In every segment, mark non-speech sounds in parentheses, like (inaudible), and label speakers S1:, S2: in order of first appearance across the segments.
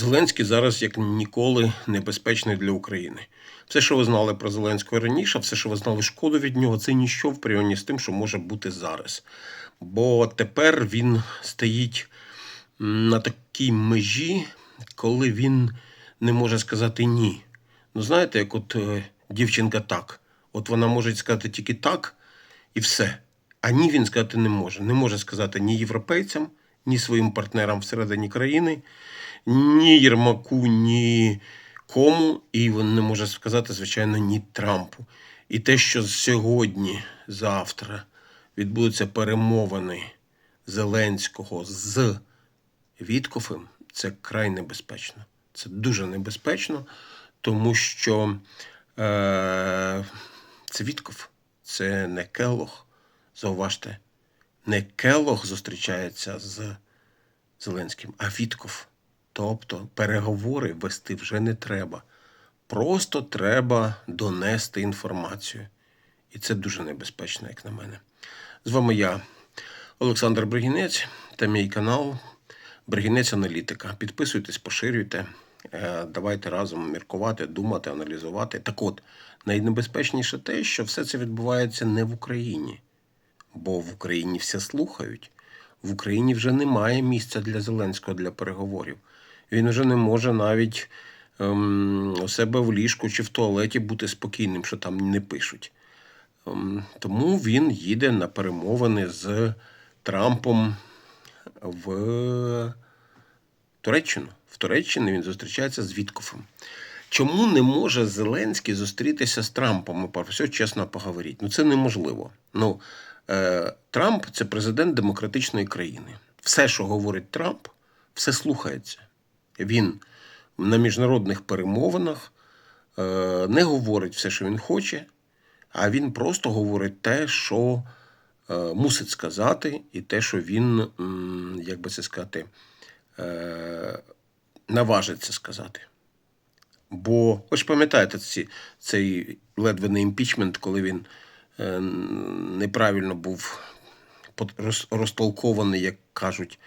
S1: Зеленський зараз як ніколи небезпечний для України. Все, що ви знали про Зеленського раніше, все, що ви знали шкоду від нього, це ніщо в порівнянні з тим, що може бути зараз. Бо тепер він стоїть на такій межі, коли він не може сказати ні. Ну, знаєте, як от е, дівчинка так. От вона може сказати тільки так і все. А ні він сказати не може. Не може сказати ні європейцям, ні своїм партнерам всередині країни, ні Єрмаку, ні кому. І він не може сказати, звичайно, ні Трампу. І те, що сьогодні, завтра відбудуться перемовини Зеленського з Віткофем, це край небезпечно. Це дуже небезпечно, тому що е, це Вітков, це не Келлог. Зауважте, не Келлог зустрічається з Зеленським, а Вітков. Тобто переговори вести вже не треба. Просто треба донести інформацію. І це дуже небезпечно, як на мене. З вами я, Олександр Бригінець, та мій канал Бригінець Аналітика. Підписуйтесь, поширюйте. Е, Давайте разом міркувати, думати, аналізувати. Так от, найнебезпечніше те, що все це відбувається не в Україні, бо в Україні все слухають. В Україні вже немає місця для Зеленського для переговорів. Він вже не може навіть ем, у себе в ліжку чи в туалеті бути спокійним, що там не пишуть. Ем, Тому він їде на перемовини з Трампом в Туреччину. В Туреччині він зустрічається з Віткофом. Чому не може Зеленський зустрітися з Трампом про все чесно поговорити? Ну це неможливо. Ну, е, Трамп це президент демократичної країни. Все, що говорить Трамп, все слухається. Він на міжнародних перемовинах е, не говорить все, що він хоче, а він просто говорить те, що е, мусить сказати, і те, що він, як би це сказати, е, наважиться сказати. Бо ви ж пам'ятаєте ці, цей ледве не імпічмент, коли він неправильно був розтолкований, як кажуть,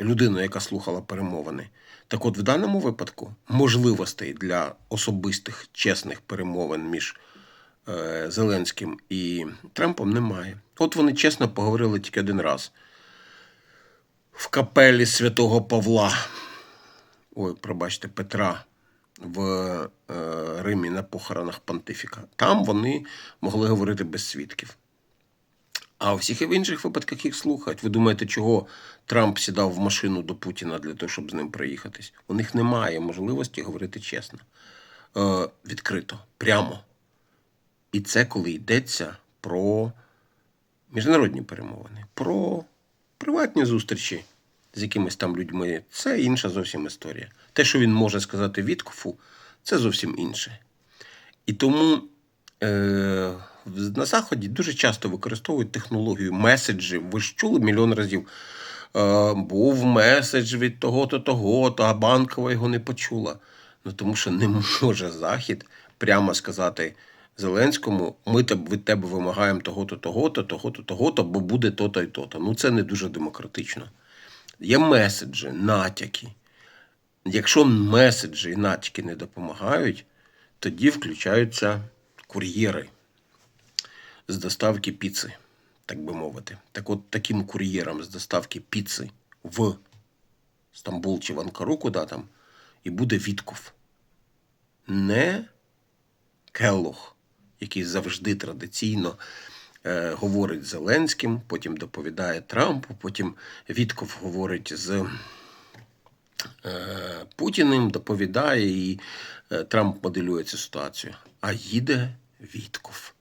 S1: людиною, яка слухала перемовини. Так от, в даному випадку можливостей для особистих чесних перемовин між е, Зеленським і Трампом немає. От вони чесно поговорили тільки один раз в капелі святого Павла ой, пробачте, Петра в е, Римі на похоронах понтифіка. Там вони могли говорити без свідків. А у всіх в інших випадках їх слухають. Ви думаєте, чого Трамп сідав в машину до Путіна для того, щоб з ним проїхатись? У них немає можливості говорити чесно, е, відкрито, прямо. І це коли йдеться про міжнародні перемовини, про приватні зустрічі з якимись там людьми, це інша зовсім історія. Те, що він може сказати Віткофу, це зовсім інше. І тому е, на Заході дуже часто використовують технологію меседжів. Ви ж чули мільйон разів. Е, був меседж від того-то, того-то, а банкова його не почула. Ну тому що не (laughs) може Захід прямо сказати Зеленському: ми від тебе вимагаємо того-то, того-то, того-то, того-то, бо буде то-то і то-то. Ну це не дуже демократично. Є меседжі, натяки. Якщо меседжі і натяки не допомагають, тоді включаються кур'єри з доставки піци, так би мовити. Так от таким кур'єром з доставки піци в Стамбул чи в Анкару, куди там, і буде Вітков. Не Келлог, який завжди традиційно е, говорить з Зеленським, потім доповідає Трампу, потім Вітков говорить з е, Путіним, доповідає, і е, Трамп моделює цю ситуацію. А їде Вітков.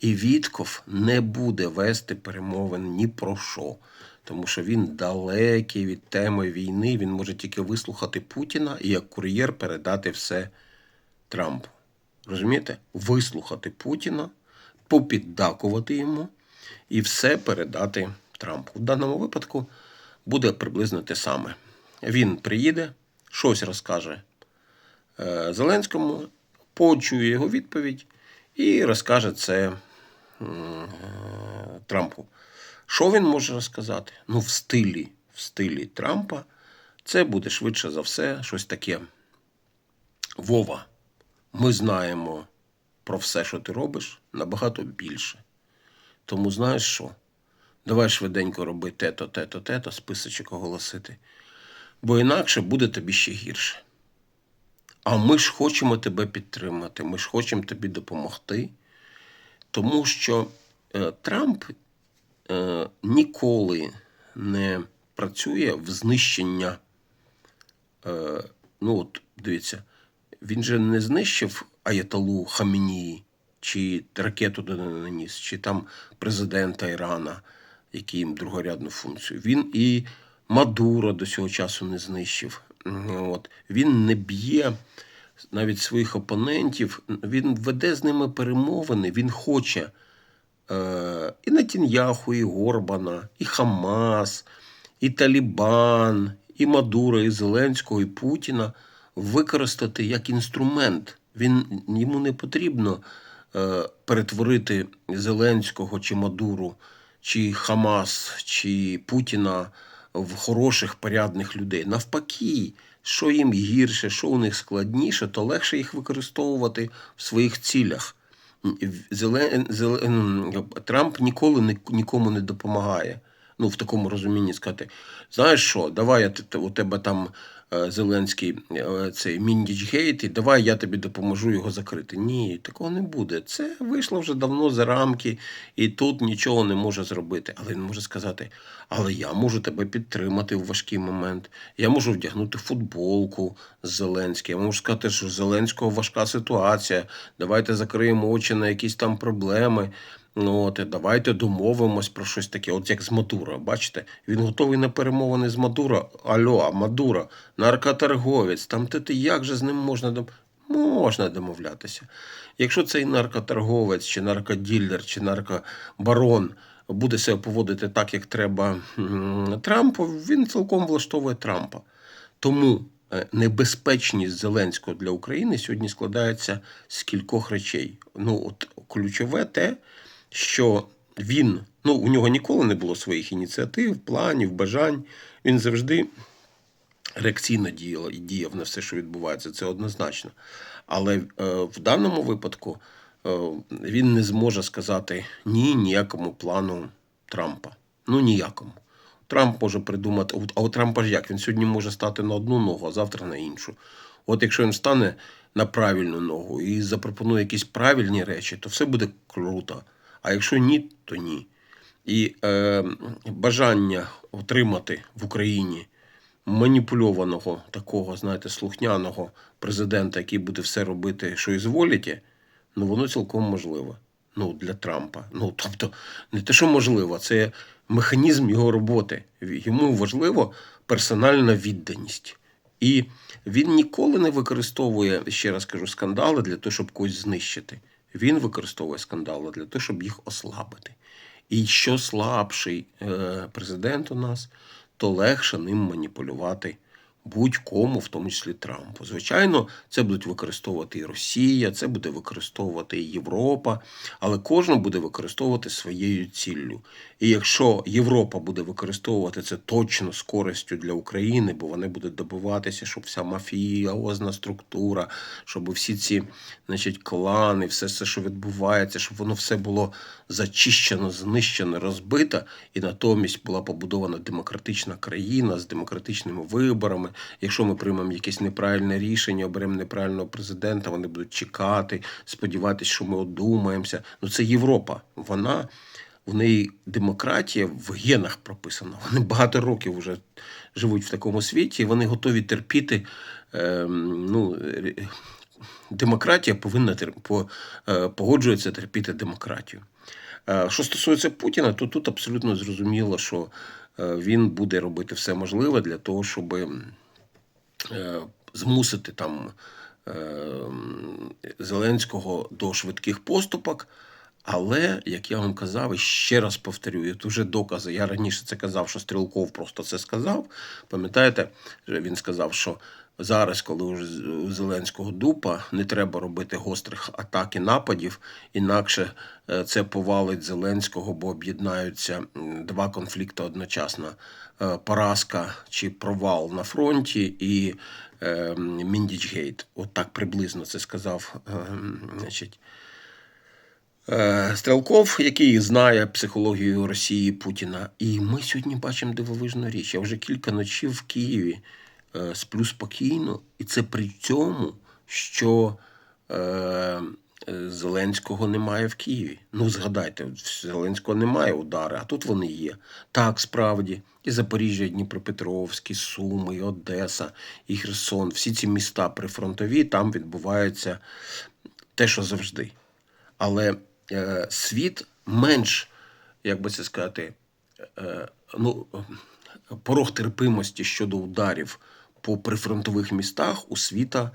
S1: І Вітков не буде вести перемовин ні про що, тому що він далекий від теми війни. Він може тільки вислухати Путіна і як кур'єр передати все Трампу. Розумієте? Вислухати Путіна, попіддакувати йому і все передати Трампу. В даному випадку буде приблизно те саме. Він приїде, щось розкаже е, Зеленському, почує його відповідь і розкаже це Трампу. Що він може розказати? Ну, в стилі, в стилі Трампа Це буде швидше за все щось таке. Вова, ми знаємо про все, що ти робиш, набагато більше. Тому знаєш що? Давай швиденько роби те-то, те-то, те-то, списочок оголосити. Бо інакше буде тобі ще гірше. А ми ж хочемо тебе підтримати, ми ж хочемо тобі допомогти. Тому що е, Трамп е, ніколи не працює в знищення. Е, ну, от дивіться, він же не знищив Аятолу Хамінії, чи ракету не наніс, чи там президента Ірана, який їм другорядну функцію. Він і Мадуро до цього часу не знищив. От. Він не б'є навіть своїх опонентів, він веде з ними перемовини, він хоче е, і Натіньяху, і Горбана, і Хамас, і Талібан, і Мадура, і Зеленського, і Путіна використати як інструмент. Він, йому не потрібно е, перетворити Зеленського чи Мадуру, чи Хамас, чи Путіна в хороших, порядних людей. Навпаки, що їм гірше, що у них складніше, то легше їх використовувати в своїх цілях. Зелен... Зелен... Трамп ніколи ні- нікому не допомагає. Ну, в такому розумінні сказати, знаєш що, давай я у тебе там Зеленський е, цей Міндічгейт, і давай я тобі допоможу його закрити. Ні, такого не буде. Це вийшло вже давно за рамки, і тут нічого не може зробити. Але він може сказати: але я можу тебе підтримати в важкий момент. Я можу вдягнути футболку з Зеленським. Я можу сказати, що Зеленського важка ситуація. Давайте закриємо очі на якісь там проблеми. Ну, от, давайте домовимось про щось таке, от як з Мадуро. Бачите, він готовий на перемовини з Мадуро. Альо, а Мадуро, наркоторговець, там ти, ти як же з ним можна дом... Можна домовлятися. Якщо цей наркоторговець, чи наркоділер, чи наркобарон буде себе поводити так, як треба Трампу, він цілком влаштовує Трампа. Тому е, небезпечність Зеленського для України сьогодні складається з кількох речей. Ну, от ключове те, що він, ну, у нього ніколи не було своїх ініціатив, планів, бажань. Він завжди реакційно діяв, діяв на все, що відбувається, це однозначно. Але е, в даному випадку е, він не зможе сказати ні ніякому плану Трампа. Ну ніякому. Трамп може придумати, а у Трампа ж як? Він сьогодні може стати на одну ногу, а завтра на іншу. От якщо він стане на правильну ногу і запропонує якісь правильні речі, то все буде круто. А якщо ні, то ні. І е, бажання отримати в Україні маніпульованого такого, знаєте, слухняного президента, який буде все робити, що і зволіте, ну воно цілком можливо. Ну, для Трампа. Ну, тобто, не те, що можливо, це механізм його роботи. Йому важливо персональна відданість. І він ніколи не використовує, ще раз кажу, скандали для того, щоб когось знищити. Він використовує скандали для того, щоб їх ослабити. І що слабший е, президент у нас, то легше ним маніпулювати будь-кому, в тому числі Трампу. Звичайно, це будуть використовувати і Росія, це буде використовувати і Європа, але кожен буде використовувати своєю ціллю. І якщо Європа буде використовувати це точно з користю для України, бо вони будуть добиватися, щоб вся мафіозна структура, щоб всі ці значить, клани, все це, що відбувається, щоб воно все було зачищено, знищено, розбито, і натомість була побудована демократична країна з демократичними виборами. Якщо ми приймемо якесь неправильне рішення, оберемо неправильного президента, вони будуть чекати, сподіватися, що ми одумаємося. Ну це Європа. Вона в неї демократія в генах прописана. Вони багато років вже живуть в такому світі, і вони готові терпіти. Е, ну, демократія повинна е, погоджується терпіти демократію. Е, Що стосується Путіна, то тут абсолютно зрозуміло, що е, він буде робити все можливе для того, щоб е, змусити там е, Зеленського до швидких поступок. Але, як я вам казав, і ще раз повторю, і вже докази. Я раніше це казав, що Стрілков просто це сказав. Пам'ятаєте, він сказав, що зараз, коли у Зеленського дупа, не треба робити гострих атак і нападів, інакше е, це повалить Зеленського, бо об'єднаються два конфлікти одночасно: Е, поразка чи провал на фронті і е, Міндічгейт. От так приблизно це сказав. Значить, Стрелков, який знає психологію Росії Путіна. І ми сьогодні бачимо дивовижну річ. Я вже кілька ночів в Києві сплю спокійно, і це при цьому, що е, е, Зеленського немає в Києві. Ну, згадайте, Зеленського немає удари, а тут вони є. Так, справді, і Запоріжжя, і Дніпропетровськ, і Суми, і Одеса, і Херсон. Всі ці міста прифронтові, там відбувається те, що завжди. Але е, світ менш, як би це сказати, е, ну, е, порог терпимості щодо ударів по прифронтових містах у світа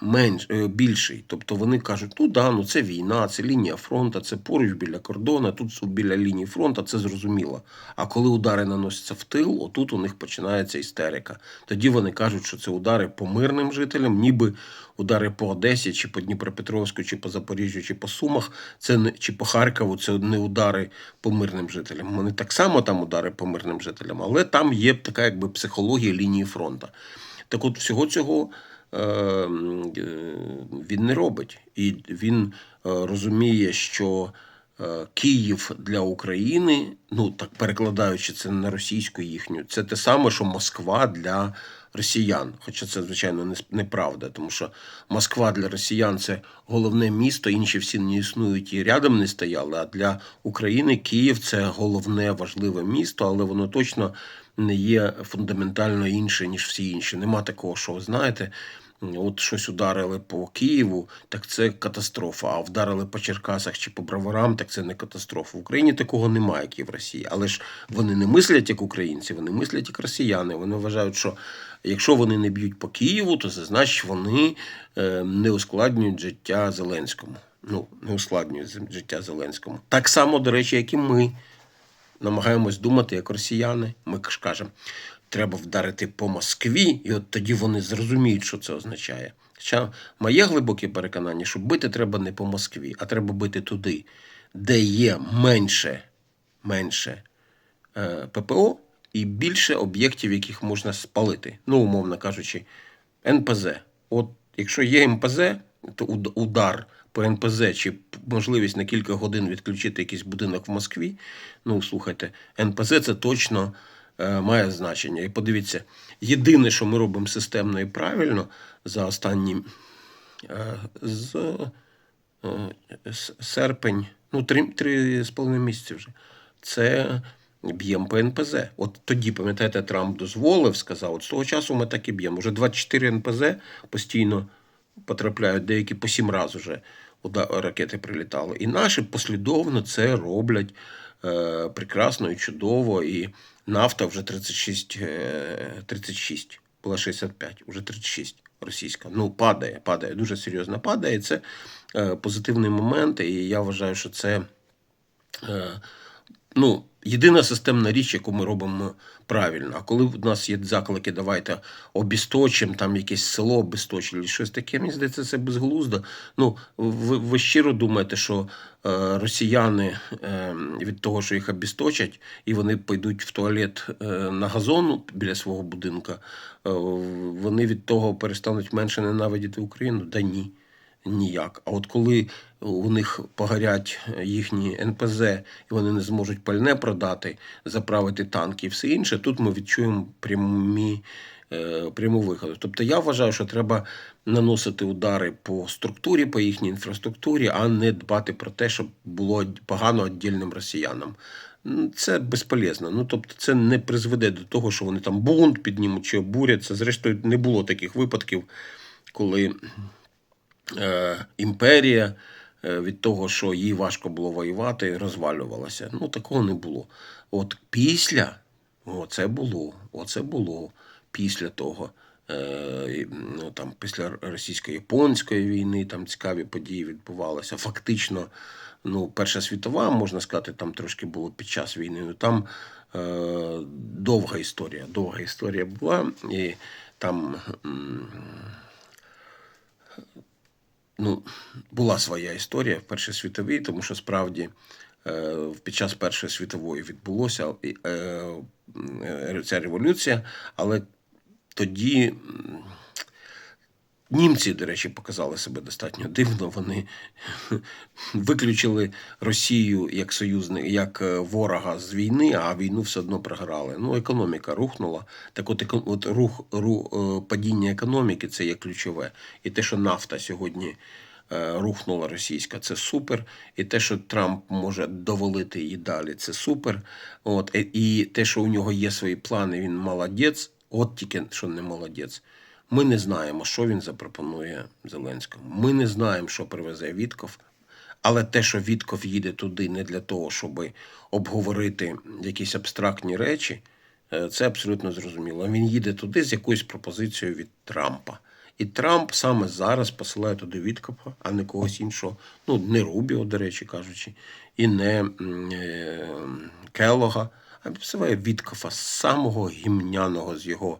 S1: менш, е, більший. Тобто вони кажуть, ну да, ну це війна, це лінія фронту, це поруч біля кордону, тут біля лінії фронту, це зрозуміло. А коли удари наносяться в тил, отут у них починається істерика. Тоді вони кажуть, що це удари по мирним жителям, ніби удари по Одесі, чи по Дніпропетровську, чи по Запоріжжю, чи по Сумах, це не чи по Харкову, це не удари по мирним жителям. Вони так само там удари по мирним жителям, але там є така якби психологія лінії фронту. Так от всього цього він не робить. І він е, розуміє, що е, Київ для України, ну так перекладаючи це на російську їхню, це те саме, що Москва для росіян. Хоча це, звичайно, неправда, тому що Москва для росіян це головне місто, інші всі не існують і рядом не стояли. А для України Київ це головне важливе місто, але воно точно не є фундаментально інше, ніж всі інші. Нема такого, що ви знаєте. От щось ударили по Києву, так це катастрофа. А вдарили по Черкасах чи по Броварам, так це не катастрофа. В Україні такого немає, як і в Росії. Але ж вони не мислять як українці, вони мислять як росіяни. Вони вважають, що якщо вони не б'ють по Києву, то це значить вони е, не ускладнюють життя Зеленському. Ну, не ускладнюють життя Зеленському. Так само, до речі, як і ми намагаємось думати як росіяни. Ми ж кажемо, треба вдарити по Москві, і от тоді вони зрозуміють, що це означає. Хоча моє глибоке переконання, що бити треба не по Москві, а треба бити туди, де є менше, менше е, ППО і більше об'єктів, яких можна спалити. Ну, умовно кажучи, НПЗ. От якщо є МПЗ, то удар по НПЗ чи можливість на кілька годин відключити якийсь будинок в Москві. Ну, слухайте, НПЗ це точно має значення. І подивіться, єдине, що ми робимо системно і правильно за останні е, з е, серпень, ну, три, три з половиною місяці вже. Це б'ємо по НПЗ. От тоді, пам'ятаєте, Трамп дозволив, сказав, от з того часу ми так і б'ємо. Уже 24 НПЗ постійно потрапляють, деякі по сім разів вже ракети прилітали. І наші послідовно це роблять е, прекрасно і чудово. І нафта вже 36, е, 36 була 65, вже 36 російська. Ну, падає, падає, дуже серйозно падає. Це е, позитивний момент, і я вважаю, що це е, ну, єдина системна річ, яку ми робимо правильно. А коли в нас є заклики, давайте обісточимо, там якесь село обісточили, чи щось таке, мені здається, це безглуздо. Ну, ви, ви щиро думаєте, що е, росіяни е, від того, що їх обісточать, і вони пойдуть в туалет е, на газон біля свого будинка, е, вони від того перестануть менше ненавидіти Україну? Да ні. Ніяк. А от коли у них погорять їхні НПЗ, і вони не зможуть пальне продати, заправити танки і все інше, тут ми відчуємо прямі, е, пряму виходу. Тобто я вважаю, що треба наносити удари по структурі, по їхній інфраструктурі, а не дбати про те, щоб було погано віддільним росіянам. Це безполезно. Ну тобто, це не призведе до того, що вони там бунт піднімуть чи обуряться. Зрештою, не було таких випадків, коли е, імперія від того, що їй важко було воювати, розвалювалася. Ну, такого не було. От після, оце було, оце було після того. Е, ну, там, після російсько-японської війни там цікаві події відбувалися. Фактично, ну, Перша світова, можна сказати, там трошки було під час війни. Ну, Там е, довга історія. Довга історія була. І там ну, була своя історія в Першій світовій, тому що справді е, під час Першої світової відбулося е, е, ця революція, але тоді німці, до речі, показали себе достатньо дивно. Вони (laughs) виключили Росію як союзник, як е, ворога з війни, а війну все одно програли. Ну, економіка рухнула. Так, от, от рух, рух е, падіння економіки це є ключове. І те, що нафта сьогодні. е, Рухнула російська, це супер. І те, що Трамп може довалити її далі, це супер. От і те, що у нього є свої плани, він молодець. От тільки що не молодець. Ми не знаємо, що він запропонує Зеленському. Ми не знаємо, що привезе Вітков. Але те, що Вітков їде туди не для того, щоб обговорити якісь абстрактні речі, е, це абсолютно зрозуміло. Він їде туди з якоюсь пропозицією від Трампа. І Трамп саме зараз посилає туди Віткопа, а не когось іншого. Ну, не Рубіо, до речі кажучи, і не е, Келога, а посилає Віткофа, самого гімняного з його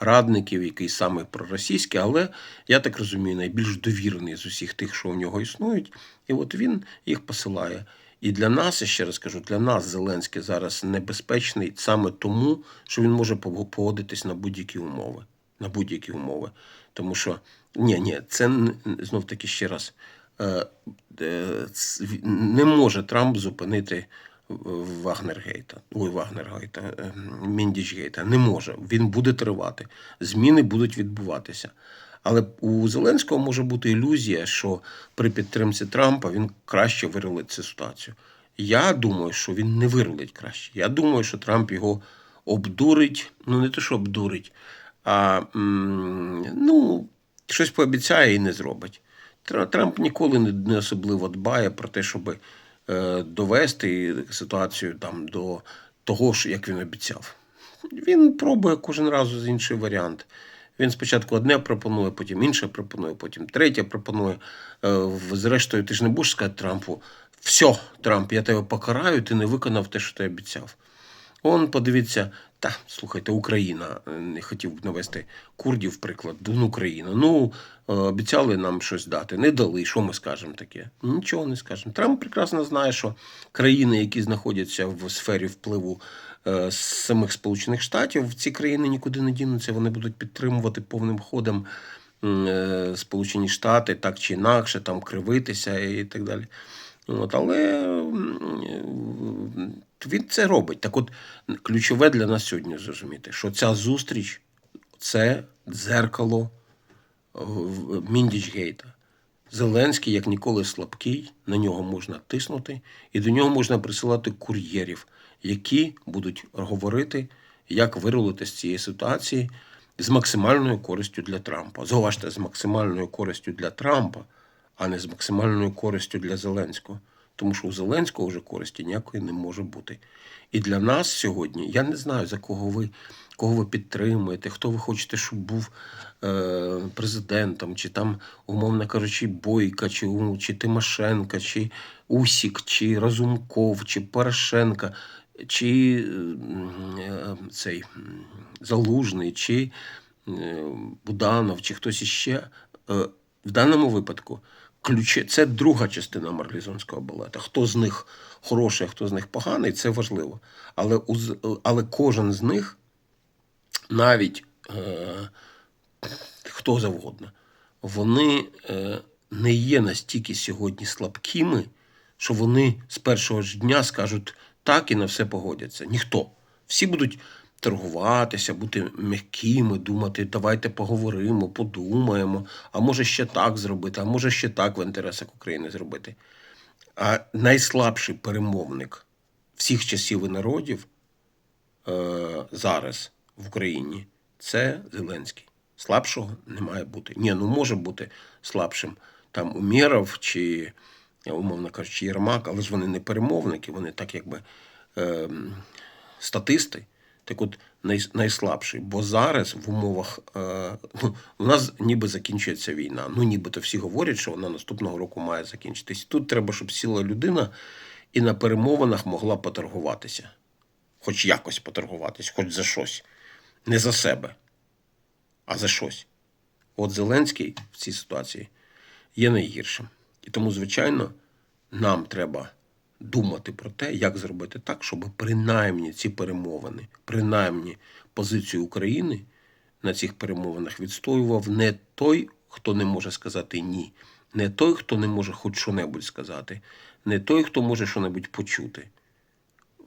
S1: радників, який саме проросійський, але я так розумію, найбільш довірений з усіх тих, що у нього існують. І от він їх посилає. І для нас, я ще раз кажу, для нас Зеленський зараз небезпечний саме тому, що він може погодитись на будь-які умови. На будь-які умови. Тому що ні, ні, це знов таки ще раз. е, е, Не може Трамп зупинити Вагнергейта, ой, Вагнергейта, е, Міндічгейта. Не може. Він буде тривати. Зміни будуть відбуватися. Але у Зеленського може бути ілюзія, що при підтримці Трампа він краще вирулить цю ситуацію. Я думаю, що він не вирулить краще. Я думаю, що Трамп його обдурить, ну не те, що обдурить, а ну, щось пообіцяє і не зробить. Трамп ніколи не- особливо дбає про те, щоб е, довести ситуацію там до того, як він обіцяв. Він пробує кожен раз з інший варіант. Він спочатку одне пропонує, потім інше пропонує, потім третє пропонує. Е, Зрештою, ти ж не будеш сказати Трампу: все, Трамп, я тебе покараю, ти не виконав те, що ти обіцяв. Он подивіться, та слухайте, Україна е, не хотів б навести курдів, приклад, ну Україна. Ну е, обіцяли нам щось дати, не дали. Що ми скажемо таке? Нічого не скажемо. Трамп прекрасно знає, що країни, які знаходяться в сфері впливу е, самих Сполучених Штатів, ці країни нікуди не дінуться. Вони будуть підтримувати повним ходом Сполучені Штати, так чи інакше, там кривитися і так далі. От, але він це робить. Так от, ключове для нас сьогодні зрозуміти, що ця зустріч це дзеркало е, Міндічгейта. Зеленський, як ніколи, слабкий, на нього можна тиснути, і до нього можна присилати кур'єрів, які будуть говорити, як вирулити з цієї ситуації з максимальною користю для Трампа. Зауважте, з максимальною користю для Трампа, а не з максимальною користю для Зеленського. Тому що у Зеленського вже користі ніякої не може бути. І для нас сьогодні, я не знаю, за кого ви, кого ви підтримуєте, хто ви хочете, щоб був е, президентом, чи там, умовно кажучи, Бойка, чи, чи Тимошенка, чи Усік, чи Разумков, чи Порошенка, чи е, цей Залужний, чи е, Буданов, чи хтось іще. Е, В даному випадку ключі, це друга частина марлізонського балета. Хто з них хороший, а хто з них поганий, це важливо. Але, але кожен з них, навіть е, хто завгодно, вони е, не є настільки сьогодні слабкими, що вони з першого ж дня скажуть так і на все погодяться. Ніхто. Всі будуть торгуватися, бути м'якими, думати, давайте поговоримо, подумаємо, а може ще так зробити, а може ще так в інтересах України зробити. А найслабший перемовник всіх часів і народів е, зараз в Україні це Зеленський. Слабшого не має бути. Ні, ну може бути слабшим там Умєров чи, умовно кажучи, Єрмак, але ж вони не перемовники, вони так якби е, статисти. Так от, най, найслабший. Бо зараз в умовах е, ну, у нас ніби закінчується війна. Ну, нібито всі говорять, що вона наступного року має закінчитись. Тут треба, щоб сіла людина і на перемовинах могла поторгуватися. Хоч якось поторгуватись, хоч за щось. Не за себе, а за щось. От Зеленський в цій ситуації є найгіршим. І тому, звичайно, нам треба думати про те, як зробити так, щоб принаймні ці перемовини, принаймні позицію України на цих перемовинах відстоював не той, хто не може сказати ні, не той, хто не може хоч що-небудь сказати, не той, хто може що-небудь почути.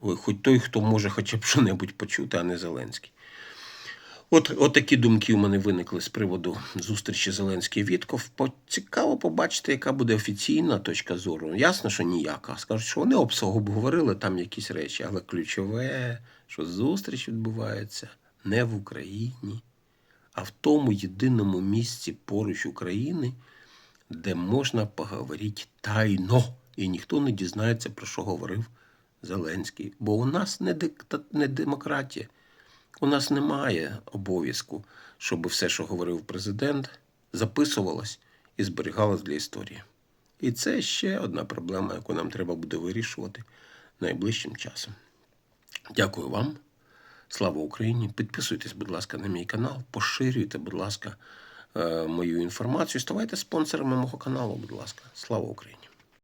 S1: Ой, Хоч той, хто може хоча б що-небудь почути, а не Зеленський. От, от такі думки у мене виникли з приводу зустрічі Зеленський Вітков. Цікаво побачити, яка буде офіційна точка зору. Ясно, що ніяка. Скажуть, що вони обговорили там якісь речі, але ключове, що зустріч відбувається не в Україні, а в тому єдиному місці поруч України, де можна поговорити тайно, і ніхто не дізнається, про що говорив Зеленський. Бо у нас не, дикта... не демократія. У нас немає обов'язку, щоб все, що говорив президент, записувалось і зберігалось для історії. І це ще одна проблема, яку нам треба буде вирішувати найближчим часом. Дякую вам. Слава Україні! Підписуйтесь, будь ласка, на мій канал, поширюйте, будь ласка, е, мою інформацію. Ставайте спонсорами мого каналу, будь ласка. Слава Україні!